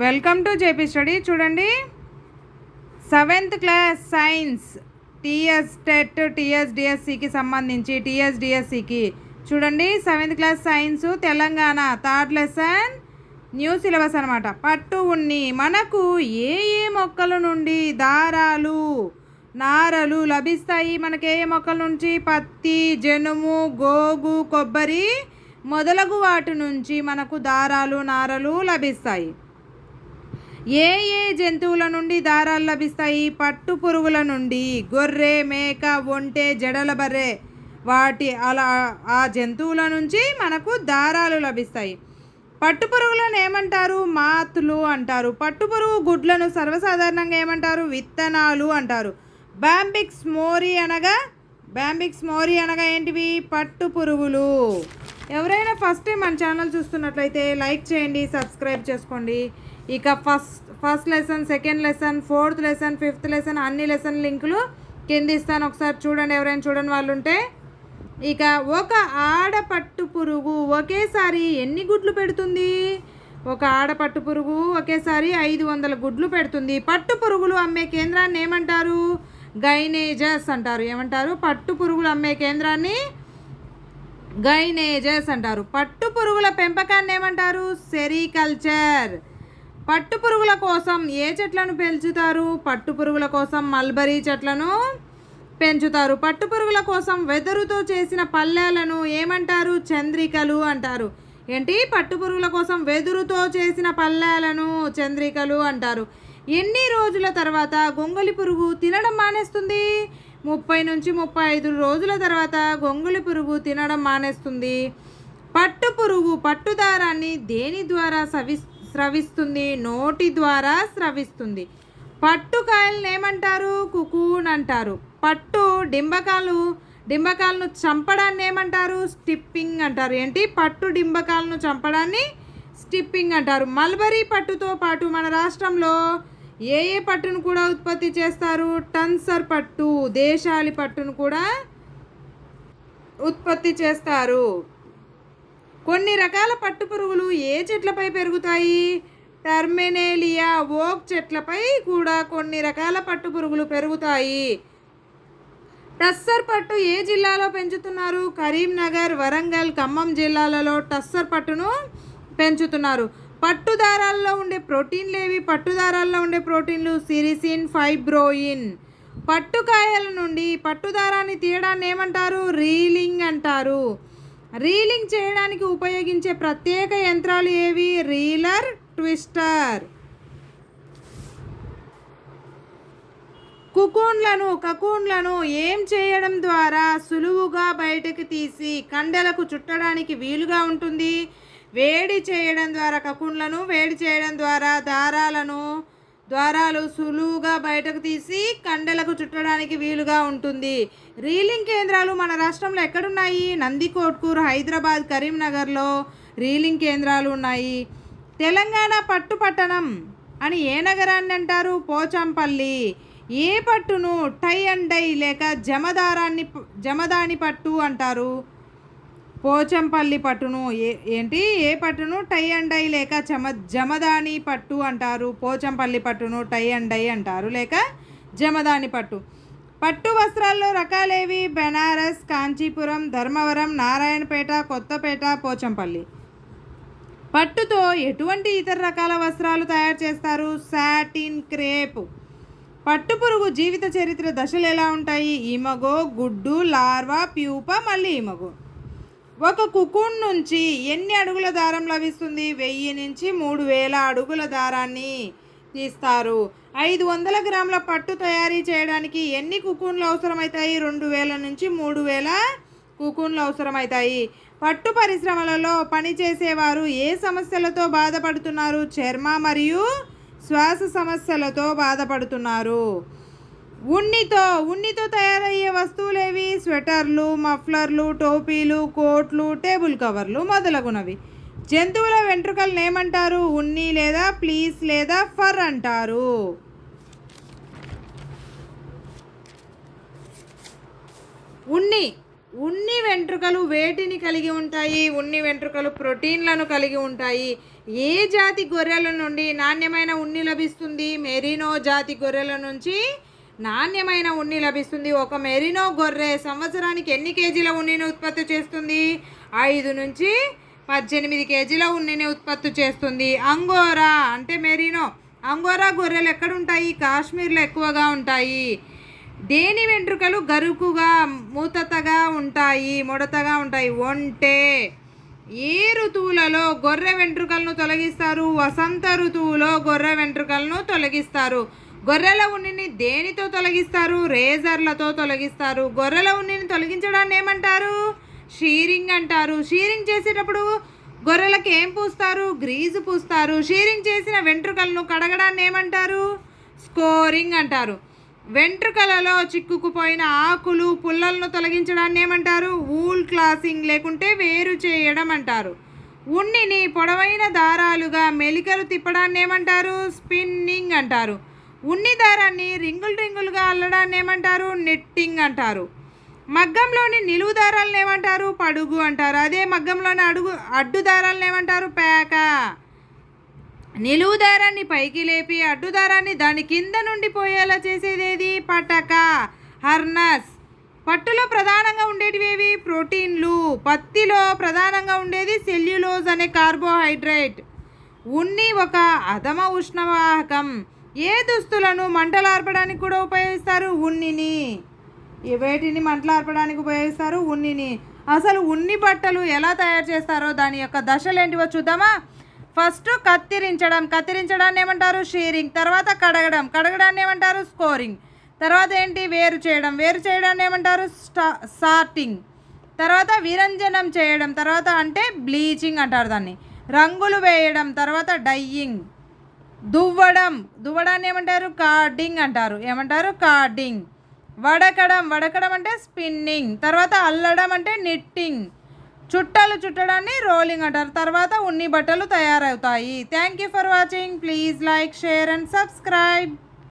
Welcome to JP study చూడండి. Seventh class science TS TET TS డిఎస్సికి సంబంధించి TS డిఎస్సికి చూడండి seventh class science Telangana third lesson new syllabus అనమాట పట్టు ఉన్ని మనకు ఏ ఏ మొక్కల నుండి దారాలు నారలు లభిస్తాయి? మనకి ఏ ఏ మొక్కల నుంచి? పత్తి జనుము గోగు కొబ్బరి మొదలగు వాటి నుంచి మనకు దారాలు నారలు లభిస్తాయి. ఏ ఏ జంతువుల నుండి దారాలు లభిస్తాయి? పట్టు పురుగుల నుండి. గొర్రె మేక ఒంటె జడల బర్రె. వాటి అలా ఆ జంతువుల నుంచి మనకు దారాలు లభిస్తాయి. పట్టు పురుగులను ఏమంటారు? మాతులు అంటారు. పట్టు పురుగు గుడ్లను సర్వసాధారణంగా ఏమంటారు? విత్తనాలు అంటారు. బ్యాంబిక్స్ మోరీ అనగా బ్యాంబిక్స్ మోరీ అనగా ఏంటివి? పట్టు పురుగులు. ఎవరైనా ఫస్ట్ టైం మన ఛానల్ చూస్తున్నట్లయితే లైక్ చేయండి సబ్స్క్రైబ్ చేసుకోండి. ఇక first first lesson second lesson fourth lesson fifth lesson అన్ని లెసన్ లింకులు కింద ఇస్తాను. ఒకసారి చూడండి ఎవరైనా చూడని వాళ్ళు ఉంటే ఇక ఒక ఆడ పట్టు పురుగు ఒకేసారి ఎన్ని గుడ్లు పెడుతుంది? ఒక ఆడ పట్టు పురుగు ఒకేసారి ఐదు వందల గుడ్లు పెడుతుంది. పట్టు పురుగులు అమ్మే కేంద్రాన్ని ఏమంటారు? గైనేజస్ అంటారు. ఏమంటారు? పట్టు పురుగులు అమ్మే కేంద్రాన్ని గైనేజెస్ అంటారు. పట్టు పురుగుల పెంపకాన్ని ఏమంటారు సెరికల్చర్. పట్టు పురుగుల కోసం ఏ చెట్లను పెంచుతారు? పట్టు పురుగుల కోసం మల్బరీ చెట్లను పెంచుతారు. పట్టు పురుగుల కోసం వెదురుతో చేసిన పల్లెలను ఏమంటారు? చంద్రికలు అంటారు. ఏంటి? పట్టు పురుగుల కోసం వెదురుతో చేసిన పల్లెలను చంద్రికలు అంటారు. ఎన్ని రోజుల తర్వాత గొంగలి పురుగు తినడం మానేస్తుంది? ముప్పై నుంచి ముప్పై ఐదు రోజుల తర్వాత గొంగులి పురుగు తినడం మానేస్తుంది. పట్టు పురుగు పట్టుదారాన్ని దేని ద్వారా సవి స్రవిస్తుంది? నోటి ద్వారా స్రవిస్తుంది. పట్టుకాయలను ఏమంటారు? కుకూన్ అంటారు. పట్టు డింబకాలు డింబకాలను చంపడాన్ని ఏమంటారు? స్టిప్పింగ్ అంటారు. ఏంటి? పట్టు డింబకాలను చంపడాన్ని స్టిప్పింగ్ అంటారు. మల్బరీ పట్టుతో పాటు మన రాష్ట్రంలో ఏ ఏ పట్టును కూడా ఉత్పత్తి చేస్తారు? టన్సర్ పట్టు దేశాలి పట్టును కూడా ఉత్పత్తి చేస్తారు. కొన్ని రకాల పట్టు పురుగులు ఏ చెట్లపై పెరుగుతాయి? టర్మినేలియా ఓక్ చెట్లపై కూడా కొన్ని రకాల పట్టు పురుగులు పెరుగుతాయి. టస్సర్ పట్టు ఏ జిల్లాలో పెంచుతున్నారు? కరీంనగర్ వరంగల్ ఖమ్మం జిల్లాలలో టస్సర్ పట్టును పెంచుతున్నారు. పట్టు దారాల్లో ఉండే ప్రోటీన్లు ఏవి? పట్టు దారాల్లో ఉండే ప్రోటీన్లు సిరిసిన్ ఫైబ్రోయిన్. పట్టుకాయల నుండి పట్టుదారాన్ని తీయడాన్ని ఏమంటారు? రీలింగ్ అంటారు. రీలింగ్ చేయడానికి ఉపయోగించే ప్రత్యేక యంత్రాలు ఏవి? రీలర్ ట్విస్టర్. కుకూన్లను కకూన్లను ఏం చేయడం ద్వారా సులువుగా బయటకు తీసి కండలకు చుట్టడానికి వీలుగా ఉంటుంది? వేడి చేయడం ద్వారా కకుండ్లను వేడి చేయడం ద్వారా దారాలను ద్వారాలు సులువుగా బయటకు తీసి కండెలకు చుట్టడానికి వీలుగా ఉంటుంది. రీలింగ్ కేంద్రాలు మన రాష్ట్రంలో ఎక్కడున్నాయి? నందికోట్కూరు హైదరాబాద్ కరీంనగర్లో రీలింగ్ కేంద్రాలు ఉన్నాయి. తెలంగాణ పట్టు పట్టణం అని ఏ నగరాన్ని అంటారు? పోచంపల్లి. ఏ పట్టును టై అండ్ డై లేక జమదారాన్ని జమదాని పట్టు అంటారు? పోచంపల్లి పట్టును ఏ ఏంటి? ఏ పట్టును? టై అండ్ డై లేక చమ జమదాని పట్టు అంటారు. పోచంపల్లి పట్టును టై అండ్ డై అంటారు. లేక జమదాని పట్టు. పట్టు వస్త్రాల్లో రకాలేవి? బెనారస్ కాంచీపురం ధర్మవరం నారాయణపేట కొత్తపేట పోచంపల్లి. పట్టుతో ఎటువంటి ఇతర రకాల వస్త్రాలు తయారు చేస్తారు? Satin crepe. పట్టు పురుగు జీవిత చరిత్ర దశలు ఎలా ఉంటాయి? ఈమగో గుడ్డు లార్వా ప్యూప మళ్ళీ ఈమగో ఒక కుకూన్ నుంచి ఎన్ని అడుగుల దారం లభిస్తుంది? వెయ్యి నుంచి మూడు వేల అడుగుల దారాన్ని తీస్తారు. ఐదు వందల గ్రాముల పట్టు తయారీ చేయడానికి ఎన్ని కుకూన్లు అవసరమవుతాయి రెండు వేల నుంచి మూడు వేల కుకూన్లు అవసరమవుతాయి పట్టు పరిశ్రమలలో పనిచేసేవారు ఏ సమస్యలతో బాధపడుతున్నారు? చర్మ మరియు శ్వాస సమస్యలతో బాధపడుతున్నారు. ఉన్నితో ఉన్నితో తయారయ్యే వస్తువులేవి? స్వెటర్లు మఫ్లర్లు టోపీలు కోట్లు టేబుల్ కవర్లు మొదలగునవి. జంతువుల వెంట్రుకలను ఏమంటారు? ఉన్ని లేదా ప్లీస్ లేదా ఫర్ అంటారు. ఉన్ని ఉన్ని వెంట్రుకలు వేటిని కలిగి ఉంటాయి? ఉన్ని వెంట్రుకలు ప్రోటీన్లను కలిగి ఉంటాయి. ఏ జాతి గొర్రెల నుండి నాణ్యమైన ఉన్ని లభిస్తుంది? మెరినో జాతి గొర్రెల నుంచి నాణ్యమైన ఉన్ని లభిస్తుంది. ఒక మెరినో గొర్రె సంవత్సరానికి ఎన్ని కేజీల ఉన్నిని ఉత్పత్తి చేస్తుంది? ఐదు నుంచి పద్దెనిమిది కేజీల ఉన్నిని ఉత్పత్తి చేస్తుంది. అంగోరా అంటే మెరినో. అంగోరా గొర్రెలు ఎక్కడుంటాయి? కాశ్మీర్లో ఎక్కువగా ఉంటాయి. దేని వెంట్రుకలు గరుకుగా మూతతగా ఉంటాయి? ముడతగా ఉంటాయి. ఒంటె. ఏ ఋతువులలో గొర్రె వెంట్రుకలను తొలగిస్తారు? వసంత ఋతువులో గొర్రె వెంట్రుకలను తొలగిస్తారు. గొర్రెల ఉన్నిని దేనితో తొలగిస్తారు? రేజర్లతో తొలగిస్తారు. గొర్రెల ఉన్నిని తొలగించడాన్ని ఏమంటారు? షీరింగ్ అంటారు. షీరింగ్ చేసేటప్పుడు గొర్రెలకు ఏం పూస్తారు? గ్రీజు పూస్తారు. షీరింగ్ చేసిన వెంట్రుకలను కడగడాన్ని ఏమంటారు? స్కోరింగ్ అంటారు. వెంట్రుకలలో చిక్కుకుపోయిన ఆకులు పుల్లలను తొలగించడాన్ని ఏమంటారు? వూల్ క్లాసింగ్ లేకుంటే వేరు చేయడం అంటారు. ఉన్నిని పొడవైన దారాలుగా మెలికలు తిప్పడాన్ని ఏమంటారు? స్పిన్నింగ్ అంటారు. ఉన్ని దారాన్ని రింగులు రింగులుగా అల్లడాన్ని ఏమంటారు? నెట్టింగ్ అంటారు. మగ్గంలోని నిలువు దారాలను ఏమంటారు? పడుగు అంటారు. అదే మగ్గంలోని అడుగు అడ్డు దారాలను ఏమంటారు? పేక. నిలువు దారాన్ని పైకి లేపి అడ్డు దారాన్ని దాని కింద నుండి పోయేలా చేసేది ఏది పటక. హర్నస్. పట్టులో ప్రధానంగా ఉండేటివి ఏవి? ప్రోటీన్లు. పత్తిలో ప్రధానంగా ఉండేది సెల్యులోజ్ అనే కార్బోహైడ్రేట్. ఉన్ని ఒక అధమ ఉష్ణవాహకం. ఏ దుస్తులను మంటలార్పడానికి కూడా ఉపయోగిస్తారు? ఉన్నిని. వేటిని మంటలార్పడానికి ఉపయోగిస్తారు? ఉన్నిని. అసలు ఉన్ని బట్టలు ఎలా తయారు చేస్తారో దాని యొక్క దశలు ఏంటివో చూద్దామా? ఫస్ట్ కత్తిరించడం. కత్తిరించడాన్ని ఏమంటారు? షీరింగ్. తర్వాత కడగడం. కడగడాన్ని ఏమంటారు? స్కోరింగ్. తర్వాత ఏంటి? వేరు చేయడం. వేరు చేయడాన్ని ఏమంటారు? స్టా సార్టింగ్. తర్వాత విరంజనం చేయడం. తర్వాత అంటే బ్లీచింగ్ అంటారు దాన్ని. రంగులు వేయడం. తర్వాత డయ్యింగ్ దువ్వడం. దువ్వడాన్ని ఏమంటారు? కార్డింగ్ అంటారు. ఏమంటారు? కార్డింగ్. వడకడం. వడకడం అంటే స్పిన్నింగ్. తర్వాత అల్లడం అంటే నిట్టింగ్. చుట్టలు చుట్టడాన్ని రోలింగ్ అంటారు. తర్వాత ఉన్ని బట్టలు తయారవుతాయి. Thank you for watching please like share and subscribe